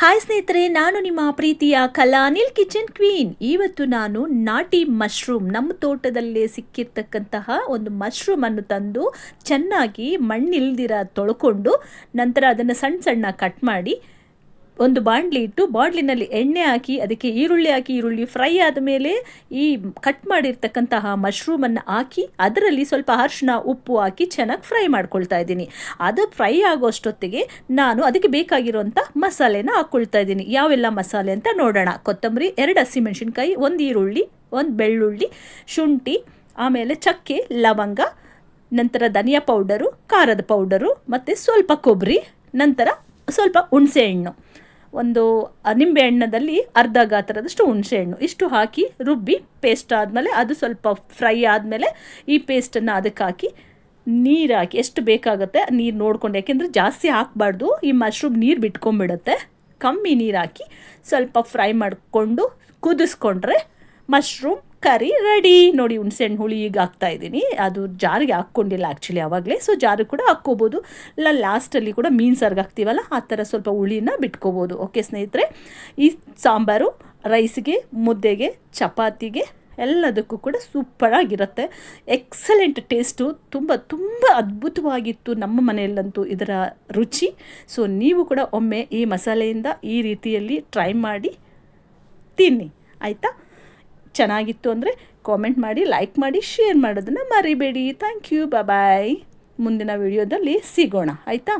Hi ಸ್ನೇಹಿತರೆ, ನಾನು ನಿಮ್ಮ ಪ್ರೀತಿಯ ಕಲಾನಿಲ್ ಕಿಚನ್ ಕ್ವೀನ್. ಇವತ್ತು ನಾನು ನಾಟಿ ಮಶ್ರೂಮ್, ನಮ್ಮ ತೋಟದಲ್ಲೇ ಸಿಕ್ಕಿರ್ತಕ್ಕಂತಹ ಒಂದು ಮಶ್ರೂಮ್ ಅನ್ನು ತಂದು ಚೆನ್ನಾಗಿ ಮಣ್ಣಿಲ್ದಿರ ತೊಳ್ಕೊಂಡು ನಂತರ ಅದನ್ನು ಸಣ್ಣ ಸಣ್ಣ ಕಟ್ ಮಾಡಿ ಒಂದು ಬಾಂಡ್ಲಿ ಇಟ್ಟು ಬಾಂಡ್ಲಿನಲ್ಲಿ ಎಣ್ಣೆ ಹಾಕಿ, ಅದಕ್ಕೆ ಈರುಳ್ಳಿ ಹಾಕಿ, ಈರುಳ್ಳಿ ಫ್ರೈ ಆದ ಮೇಲೆ ಈ ಕಟ್ ಮಾಡಿರ್ತಕ್ಕಂತಹ ಮಶ್ರೂಮನ್ನು ಹಾಕಿ, ಅದರಲ್ಲಿ ಸ್ವಲ್ಪ ಅರಿಶಿನ ಉಪ್ಪು ಹಾಕಿ ಚೆನ್ನಾಗಿ ಫ್ರೈ ಮಾಡ್ಕೊಳ್ತಾ ಇದ್ದೀನಿ. ಅದು ಫ್ರೈ ಆಗೋಷ್ಟೊತ್ತಿಗೆ ನಾನು ಅದಕ್ಕೆ ಬೇಕಾಗಿರುವಂಥ ಮಸಾಲೆನ ಹಾಕ್ಕೊಳ್ತಾ ಇದ್ದೀನಿ. ಯಾವೆಲ್ಲ ಮಸಾಲೆ ಅಂತ ನೋಡೋಣ. ಕೊತ್ತಂಬರಿ, ಎರಡು ಹಸಿಮೆಣಸಿನ್ಕಾಯಿ, ಒಂದು ಈರುಳ್ಳಿ, ಒಂದು ಬೆಳ್ಳುಳ್ಳಿ, ಶುಂಠಿ, ಆಮೇಲೆ ಚಕ್ಕೆ, ಲವಂಗ, ನಂತರ ಧನಿಯಾ ಪೌಡರು, ಖಾರದ ಪೌಡರು, ಮತ್ತು ಸ್ವಲ್ಪ ಕೊಬ್ಬರಿ, ನಂತರ ಸ್ವಲ್ಪ ಹುಣಸೆಹಣ್ಣು. ಒಂದು ನಿಂಬೆ ಹಣ್ಣದಲ್ಲಿ ಅರ್ಧ ಗಾತ್ರದಷ್ಟು ಹುಣಸೆಹಣ್ಣು ಇಷ್ಟು ಹಾಕಿ ರುಬ್ಬಿ ಪೇಸ್ಟ್ ಆದಮೇಲೆ ಅದು ಸ್ವಲ್ಪ ಫ್ರೈ ಆದಮೇಲೆ ಈ ಪೇಸ್ಟನ್ನು ಅದಕ್ಕೆ ಹಾಕಿ ನೀರು ಹಾಕಿ, ಎಷ್ಟು ಬೇಕಾಗುತ್ತೆ ನೀರು ನೋಡ್ಕೊಂಡು, ಯಾಕೆಂದರೆ ಜಾಸ್ತಿ ಹಾಕಬಾರ್ದು. ಈ ಮಶ್ರೂಮ್ ನೀರು ಬಿಟ್ಕೊಂಡ್ಬಿಡುತ್ತೆ. ಕಮ್ಮಿ ನೀರು ಹಾಕಿ ಸ್ವಲ್ಪ ಫ್ರೈ ಮಾಡಿಕೊಂಡು ಕುದಿಸ್ಕೊಂಡ್ರೆ ಮಶ್ರೂಮ್, ಕರಿ, ರೆಡಿ. ನೋಡಿ, ಹುಣಸೆಹಣ್ಣು ಹುಳಿ ಈಗ ಹಾಕ್ತಾ ಇದ್ದೀನಿ. ಅದು ಜಾರಿಗೆ ಹಾಕ್ಕೊಂಡಿಲ್ಲ ಆ್ಯಕ್ಚುಲಿ ಆವಾಗಲೇ. ಸೊ ಜಾರು ಕೂಡ ಹಾಕ್ಕೋಬೋದು. ಇಲ್ಲ ಲಾಸ್ಟಲ್ಲಿ ಕೂಡ ಮೀನು ಸಾರ್ಗೆ ಹಾಕ್ತೀವಲ್ಲ, ಆ ಥರ ಸ್ವಲ್ಪ ಹುಳಿನ ಬಿಟ್ಕೋಬೋದು. ಓಕೆ ಸ್ನೇಹಿತರೆ? ಈ ಸಾಂಬಾರು ರೈಸ್ಗೆ ಮುದ್ದೆಗೆ, ಚಪಾತಿಗೆ ಎಲ್ಲದಕ್ಕೂ ಕೂಡ ಸೂಪರಾಗಿರುತ್ತೆ ಎಕ್ಸಲೆಂಟ್ ಟೇಸ್ಟು ತುಂಬ ತುಂಬ ಅದ್ಭುತವಾಗಿತ್ತು ನಮ್ಮ ಮನೆಯಲ್ಲಂತೂ ಇದರ ರುಚಿ. ಸೊ ನೀವು ಕೂಡ ಒಮ್ಮೆ ಈ ಮಸಾಲೆಯಿಂದ ಈ ರೀತಿಯಲ್ಲಿ ಟ್ರೈ ಮಾಡಿ ತಿನ್ನಿ. ಆಯಿತಾ? ಚೆನ್ನಾಗಿತ್ತು ಅಂದರೆ ಕಾಮೆಂಟ್ ಮಾಡಿ ಲೈಕ್ ಮಾಡಿ ಶೇರ್ ಮಾಡೋದನ್ನು ಮರಿಬೇಡಿ. ಥ್ಯಾಂಕ್ ಯು ಬಾಯ್ ಮುಂದಿನ ವಿಡಿಯೋದಲ್ಲಿ ಸಿಗೋಣ. ಆಯಿತಾ?